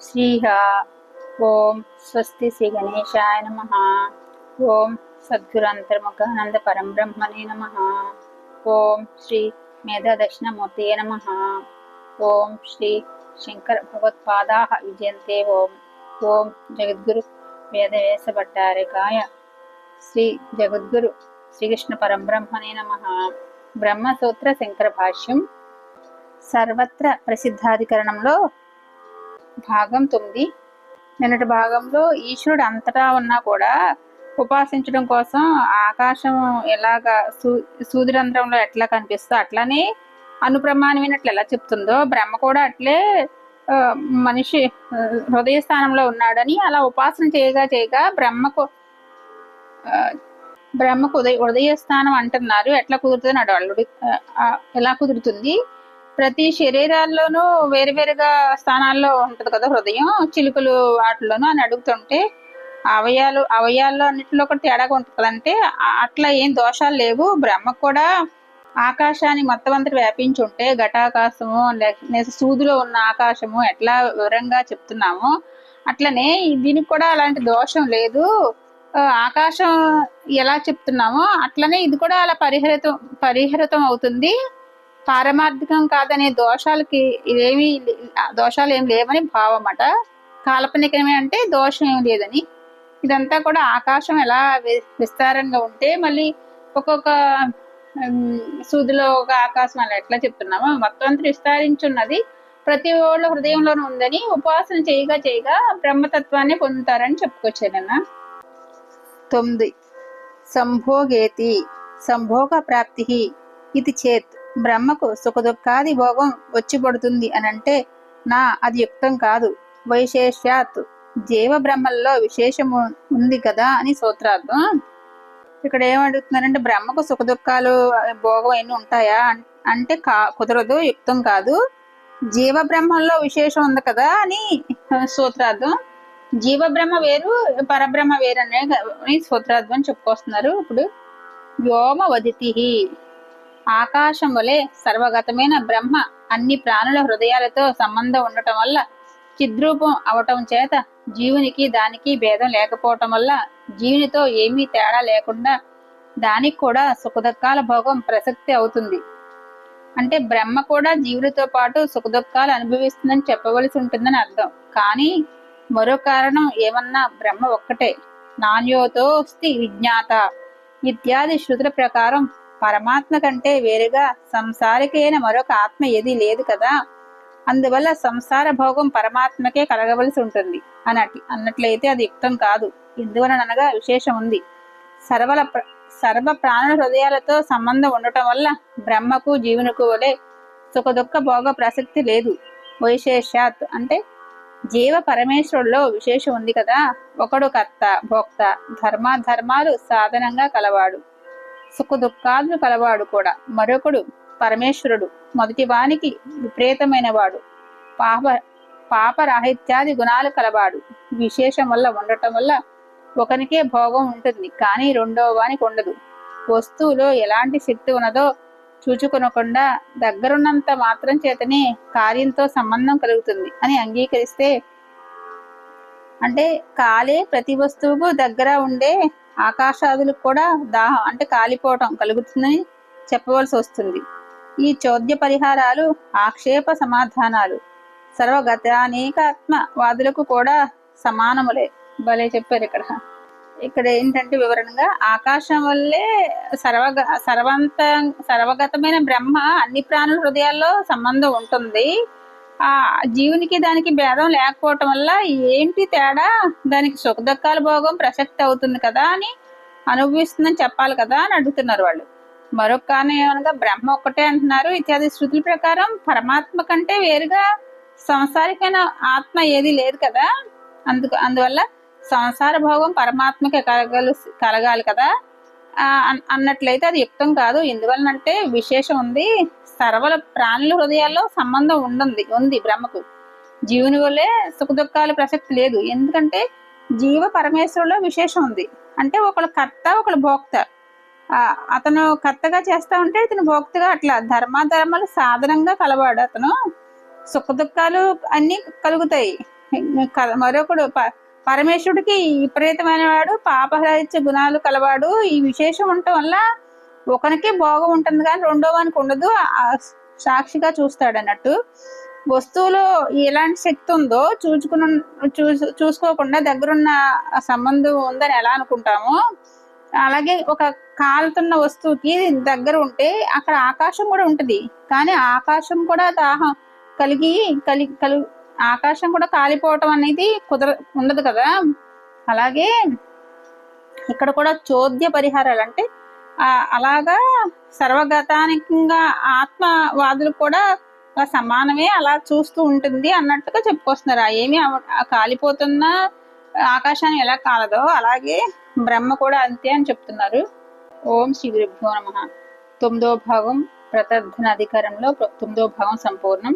శ్రీహ ఓం స్వస్తి శ్రీ గణేశాయ నమ ఓం సద్గురంతర్ముఖానంద పరంబ్రహ్మణే నమ ఓం శ్రీ మేధా దక్షిణమూర్తయే నమ ఓం శ్రీ శంకర భగవత్పాదా విజయంతే ఓం ఓం జగద్గురు వేదవేశ భట్టారికాయ శ్రీ జగద్గురు శ్రీకృష్ణ పరంబ్రహ్మణే నమ బ్రహ్మసూత్ర శంకర భాష్యం సర్వత్ర ప్రసిద్ధాధికరణంలో భాగం తొమ్మిది. నిన్నటి భాగంలో ఈశ్వరుడు అంతటా ఉన్నా కూడా ఉపాసించడం కోసం ఆకాశం ఎలాగా సూ సూదిరంధ్రంలో ఎట్లా కనిపిస్తుందో అట్లానే అనుప్రమాణమైనట్లు ఎలా చెప్తుందో బ్రహ్మ కూడా అట్లే ఆ, మనిషి హృదయ స్థానంలో ఉన్నాడని అలా ఉపాసన చేయగా చేయగా బ్రహ్మకు ఆ, బ్రహ్మకు ఉదయ ఉదయ స్థానం అంటున్నారు. ఎట్లా కుదురుతుంది అడు అల్లుడు. ఎలా కుదురుతుంది? ప్రతి శరీరాల్లోనూ వేరువేరుగా స్థానాల్లో ఉంటది కదా హృదయం. చిలుకలు వాటిలోనూ అని అడుగుతుంటే అవయాలు అవయాల్లో అన్నిటిలో కూడా తేడాగా ఉంటుంది కదంటే అట్లా ఏం దోషాలు లేవు. బ్రహ్మ కూడా ఆకాశాన్ని మొత్తం అంతా వ్యాపించి ఉంటే ఘటాకాశము లేక సూదిలో ఉన్న ఆకాశము ఎట్లా వివరంగా చెప్తున్నాము అట్లనే దీనికి కూడా అలాంటి దోషం లేదు. ఆకాశం ఎలా చెప్తున్నామో అట్లనే ఇది కూడా అలా పరిహరితం పరిహరితం అవుతుంది. పారమార్థికం కాదనే దోషాలకి ఇదేమి దోషాలు ఏం లేవని భావం అట కాల్పనికమే అంటే దోషం ఏం లేదని. ఇదంతా కూడా ఆకాశం ఎలా వి- విస్తారంగా ఉంటే మళ్ళీ ఒక్కొక్క సూదిలో ఒక ఆకాశం అలా ఎట్లా చెప్తున్నామో. మొత్తం అంతా విస్తరించున్నది ప్రతి ఓళ్ళ హృదయంలోనూ ఉందని ఉపాసన చేయగా చేయగా బ్రహ్మతత్వాన్ని పొందుతారని చెప్పుకొచ్చానన్న. తొమ్మిది. సంభోగేతి. సంభోగ ప్రాప్తి ఇది చేత్. బ్రహ్మకు సుఖదుఖాది భోగం వచ్చి పడుతుంది అని అంటే నా అది యుక్తం కాదు. వైశేష్యాత్. జీవ బ్రహ్మల్లో విశేషము ఉంది కదా అని సూత్రార్థం. ఇక్కడ ఏమడుగుతున్నారంటే బ్రహ్మకు సుఖదుఖాలు భోగం ఎన్ని ఉంటాయా అంటే కా కుదరదు యుక్తం కాదు. జీవ బ్రహ్మంలో విశేషం ఉంది కదా అని సూత్రార్థం. జీవ బ్రహ్మ వేరు పరబ్రహ్మ వేరు అనే సూత్రార్థం అని చెప్పుకొస్తున్నారు. ఇప్పుడు వ్యోమ వదితి ఆకాశం వలె సర్వగతమైన బ్రహ్మ అన్ని ప్రాణుల హృదయాలతో సంబంధం ఉండటం వల్ల చిద్రూపం అవటం చేత జీవునికి దానికి భేదం లేకపోవటం వల్ల జీవునితో ఏమీ తేడా లేకుండా దానికి కూడా సుఖదుఖాల భోగం ప్రసక్తి అవుతుంది. అంటే బ్రహ్మ కూడా జీవులతో పాటు సుఖదుఖాలు అనుభవిస్తుందని చెప్పవలసి ఉంటుందని అర్థం. కానీ మరో కారణం ఏమన్నా బ్రహ్మ ఒక్కటే. నాణ్యోతో విజ్ఞాత. ఇత్యాది శృతుల ప్రకారం పరమాత్మ కంటే వేరుగా సంసారికైన మరొక ఆత్మ ఏది లేదు కదా. అందువల్ల సంసార భోగం పరమాత్మకే కలగవలసి ఉంటుంది. అన్నట్లు అన్నట్లయితే అది యుక్తం కాదు. ఎందువలనగా విశేషం ఉంది. సర్వల సర్వ ప్రాణుల హృదయాలతో సంబంధం ఉండటం వల్ల బ్రహ్మకు జీవునికి వలె సుఖ దుఃఖ భోగ ప్రసక్తి లేదు. వైశేషాత్ అంటే జీవ పరమేశ్వరుల్లో విశేషం ఉంది కదా. ఒకడు కర్త భోక్త ధర్మాధర్మాలు సాధనంగా కలవాడు. సుఖ దుఃఖాలు కలవాడు కూడా. మరొకడు పరమేశ్వరుడు. మొదటి వానికి విపరీతమైన వాడు పాప పాపరాహిత్యాది గుణాలు కలవాడు. విశేషం వల్ల ఉండటం వల్ల ఒకనికే భోగం ఉంటుంది. కానీ రెండవ వానికి ఉండదు. వస్తువులో ఎలాంటి శక్తి ఉన్నదో చూచుకొనకుండా దగ్గరున్నంత మాత్రం చేతనే కార్యంతో సంబంధం కలుగుతుంది అని అంగీకరిస్తే అంటే కాలే ప్రతి వస్తువుకు దగ్గర ఉండే ఆకాశాదులకు కూడా దాహం అంటే కాలిపోవటం కలుగుతుందని చెప్పవలసి వస్తుంది. ఈ చోద్య పరిహారాలు ఆక్షేప సమాధానాలు. సర్వగతానేకాత్మ వాదులకు కూడా సమానములే. భలే చెప్పారు ఇక్కడ. ఇక్కడ ఏంటంటే వివరణగా ఆకాశం వల్లే సర్వగ సర్వంత సర్వగతమైన బ్రహ్మ అన్ని ప్రాణుల హృదయాల్లో సంబంధం ఉంటుంది. ఆ జీవునికి దానికి భేదం లేకపోవటం వల్ల ఏంటి తేడా? దానికి సుఖదుఖాల భోగం ప్రసక్తి అవుతుంది కదా అని అనుభవిస్తుందని చెప్పాలి కదా అని అడుగుతున్నారు వాళ్ళు. మరొక కారణం ఏమనగా బ్రహ్మ ఒక్కటే అంటున్నారు. ఇత్యాది శృతుల ప్రకారం పరమాత్మ కంటే వేరుగా సంసారికైన ఆత్మ ఏది లేదు కదా. అందుకు అందువల్ల సంసార భోగం పరమాత్మకి కలగలు కలగాలి కదా. అన్నట్లయితే అది యుక్తం కాదు. ఎందువలనంటే విశేషం ఉంది సర్వల ప్రాణుల హృదయాల్లో సంబంధం ఉంటుంది ఉంది బ్రహ్మకు. జీవుని వల్లే సుఖ ప్రసక్తి లేదు. ఎందుకంటే జీవ పరమేశ్వరులో విశేషం ఉంది. అంటే ఒకళ్ళు కర్త ఒకళ్ళు భోక్త. అతను కర్తగా చేస్తా ఉంటే ఇతను భోక్తగా అట్లా ధర్మాధర్మాలు సాధనంగా కలవాడు. అతను సుఖదుఖాలు అన్నీ అన్ని కలుగుతాయి. మరొకడు పరమేశ్వరుడికి విపరీతమైన వాడు పాపహరిత్య గుణాలు కలవాడు. ఈ విశేషం ఉండటం వల్ల ఒకనికి భోగం ఉంటుంది కానీ రెండో వానికి ఉండదు. సాక్షిగా చూస్తాడు అన్నట్టు. వస్తువులో ఎలాంటి శక్తి ఉందో చూసుకుని చూసు చూసుకోకుండా దగ్గరున్న సంబంధం ఉందని ఎలా అనుకుంటామో అలాగే ఒక కాలుతున్న వస్తువుకి దగ్గర ఉంటే అక్కడ ఆకాశం కూడా ఉంటుంది. కానీ ఆకాశం కూడా దాహం కలిగి కలి కలు ఆకాశం కూడా కాలిపోవటం అనేది కుదర ఉండదు కదా. అలాగే ఇక్కడ కూడా చోద్య పరిహారాలు అంటే అలాగా సర్వగతానికంగా ఆత్మవాదులు కూడా సమానమే అలా చూస్తూ ఉంటుంది అన్నట్టుగా చెప్పుకొస్తున్నారు. ఆ ఏమి కాలిపోతున్న ఆకాశాన్ని ఎలా కాలదో అలాగే బ్రహ్మ కూడా అంతే అని చెప్తున్నారు. ఓం శ్రీ గురుభ్యో నమ. తొమ్మిదో భాగం ప్రతర్ధన అధికారంలో తొమ్మిదో భాగం సంపూర్ణం.